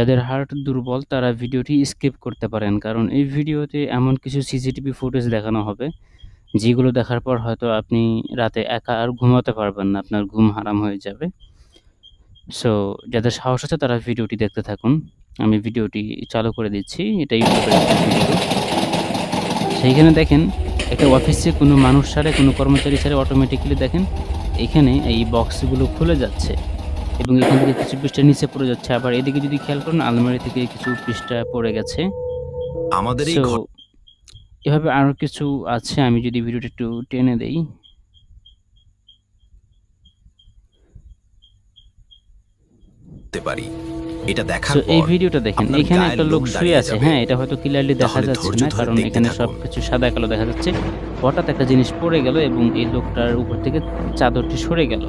যাদের হার্ট দুর্বল তারা ভিডিওটি স্কিপ করতে পারেন। কারণ এই ভিডিওতে এমন কিছু সিসিটিভি ফুটেজ দেখানো হবে, যেগুলো দেখার পর হয়তো আপনি রাতে একা আর ঘুমাতে পারবেন না। আপনার ঘুম হারাম হয়ে যাবে। সো যাদের সাহস আছে তারা ভিডিওটি দেখতে থাকুন। আমি ভিডিওটি চালু করে দিচ্ছি। এটা। সেইখানে দেখেন একটা অফিসে কোনো মানুষ ছাড়া, কোনো কর্মচারী ছাড়া অটোমেটিক্যালি দেখেন এখানে এই বক্সগুলো খুলে যাচ্ছে এবং এখান থেকে কিছু পৃষ্ঠা নিচে পড়ে যাচ্ছে। আবার এদিকে যদি খেয়াল করেন আলমারি থেকে কিছু পৃষ্ঠা পড়ে গেছে। আমাদের এই এভাবে আরও কিছু আছে। আমি যদি ভিডিওটা একটু টেনে দেই। পারি। এটা দেখার সো এই ভিডিওটা দেখেন। এখানে একটা লোক শুয়ে আছে। হ্যাঁ, এটা হয়তো ক্লিয়ারলি দেখা যাচ্ছে না। কারণ এখানে সবকিছু সাদা কালো দেখা যাচ্ছে। হঠাৎ একটা জিনিস পড়ে গেল এবং এই লোকটার উপর থেকে চাদরটি সরে গেল।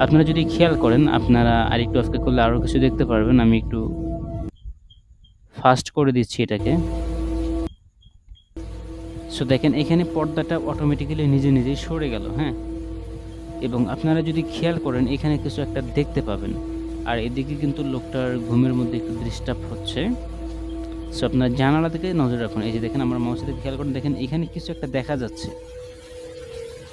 আপনারা যদি খেয়াল করেন, আপনারা আরেকটু অপেক্ষা করলে আরও কিছু দেখতে পারবেন। আমি একটু ফাস্ট করে দিচ্ছি এটাকে। সো দেখেন, এখানে পর্দাটা অটোমেটিক্যালি নিজে নিজেই সরে গেল। হ্যাঁ? এবং আপনারা যদি খেয়াল করেন, এখানে কিছু একটা দেখতে পাবেন। আর এদিকে কিন্তু লোকটার ঘুমের মধ্যে একটু ডিস্টার্ব হচ্ছে। সো আপনার জানালা থেকে নজর রাখুন। এই যে দেখেন, আমার মাউসের খেয়াল করেন, দেখেন, এখানে কিছু একটা দেখা যাচ্ছে।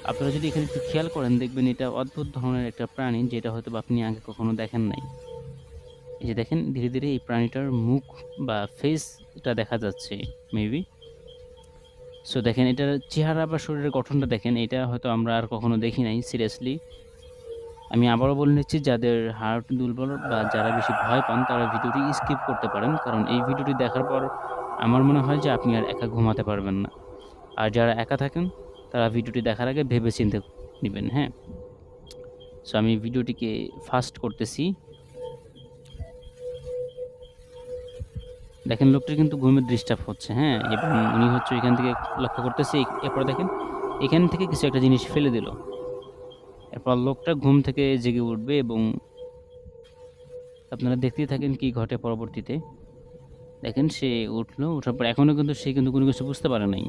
আপনারা যদি এখানে একটু খেয়াল করেন দেখবেন এটা অদ্ভুত ধরনের একটা প্রাণী যেটা হয়তো আপনি আগে কখনো দেখেন নাই। এই যে দেখেন ধীরে, ধীরে এই প্রাণীটার মুখ বা ফেসটা দেখা যাচ্ছে মেবি। সো দেখেন এটার চেহারা বা শরীরের গঠনটা দেখেন এটা হয়তো আমরা আর কখনো দেখি নাই সিরিয়াসলি। আমি আবারও বলে নিচ্ছি যাদের হার্ট দুর্বল বা যারা বেশি ভয় পান তারা ভিডিওটি স্কিপ করতে পারেন। কারণ এই ভিডিওটি দেখার পর আমার মনে হয় যে আপনি আর একা ঘুমাতে পারবেন না। আর যারা একা থাকেন তারা ভিডিওটি দেখার আগে ভেবে চিন্তে নিবেন। হ্যাঁ? সো আমি ভিডিওটিকে ফাস্ট করতেছি। দেখেন লোকটার কিন্তু ঘুমের ডিস্টার্ব হচ্ছে। হ্যাঁ? এবং উনি হচ্ছে এখান থেকে লক্ষ্য করতেছি। এরপরে দেখেন, এখান থেকে কিছু একটা জিনিস ফেলে দিল। এরপর লোকটা ঘুম থেকে জেগে উঠবে এবং আপনারা দেখতেই থাকেন কি ঘটে পরবর্তীতে। দেখেন, সে উঠল। উঠার পর এখনও কিন্তু সে কিন্তু কোনো কিছু বুঝতে পারে নাই।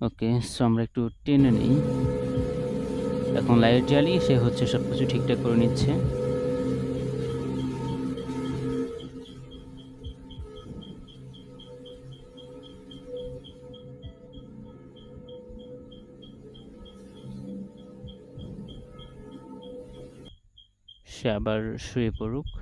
ওকে। সো আমরা একটু টেনে নেই। এখন লাইট জ্বালিয়ে সে হচ্ছে সবকিছু ঠিকঠাক করে নিচ্ছে। সে আবার শুয়ে পড়ুক।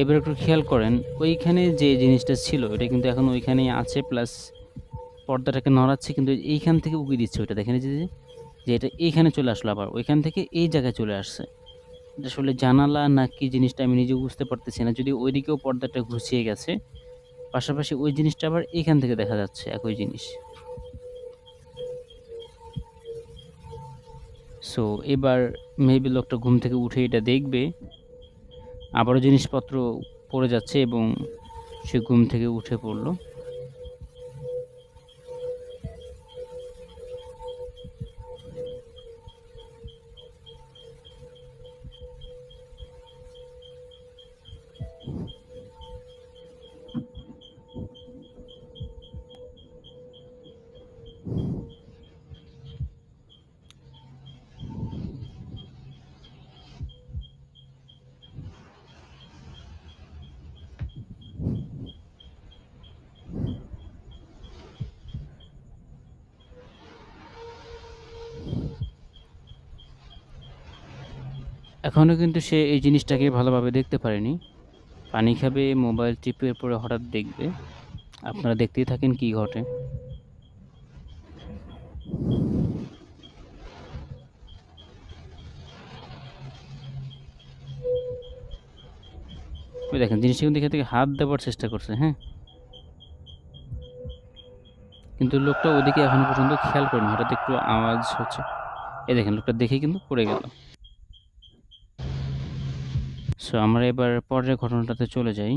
এবার একটু খেয়াল করেন ওইখানে যে জিনিসটা ছিল এটা কিন্তু এখন ওইখানেই আছে প্লাস পর্দাটাকে নড়াচ্ছে কিন্তু এইখান থেকে উকি দিচ্ছে ওইটা দেখেন যে, যে এটা এইখানে চলে আসলো আবার ওইখান থেকে এই জায়গায় চলে আসছে। আসলে জানালা না কি জিনিসটা আমি নিজেও বুঝতে পারতেছি না। যদি ওইদিকেও পর্দাটা ঘুচিয়ে গেছে। পাশাপাশি ওই জিনিসটা আবার এইখান থেকে দেখা যাচ্ছে একই জিনিস। সো এবার মেবি লোকটা ঘুম থেকে উঠে এটা দেখবে। আবারও জিনিসপত্র পড়ে যাচ্ছে এবং সে ঘুম থেকে উঠে পড়ল। এখনও কিন্তু সে এই জিনিসটাকে ভালোভাবে দেখতে পারেনি। পানি খাবে, মোবাইল টিপে পরে হঠাৎ দেখবে। আপনারা দেখতেই থাকেন কি ঘটে। দেখেন জিনিসটা কিন্তু এখান থেকে হাত দেওয়ার চেষ্টা করছে। হ্যাঁ? কিন্তু লোকটা ওদিকে এখনও পর্যন্ত খেয়াল করেনি। হঠাৎ একটু আওয়াজ হচ্ছে। এই দেখেন লোকটা দেখেই কিন্তু পড়ে গেল। সো আমরা এবার পরের ঘটনাটাতে চলে যাই।